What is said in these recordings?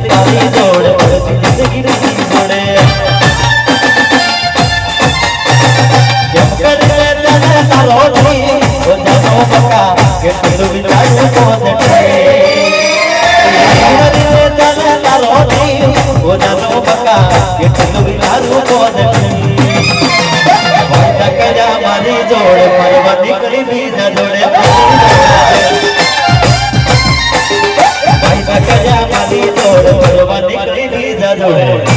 તારી જોડે જિંદગી વિચારું કોને તને મારી જોડે જોડે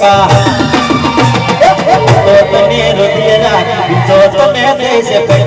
બાપા. તો તમે રુધિર નાખી જો તમે થઈ શકે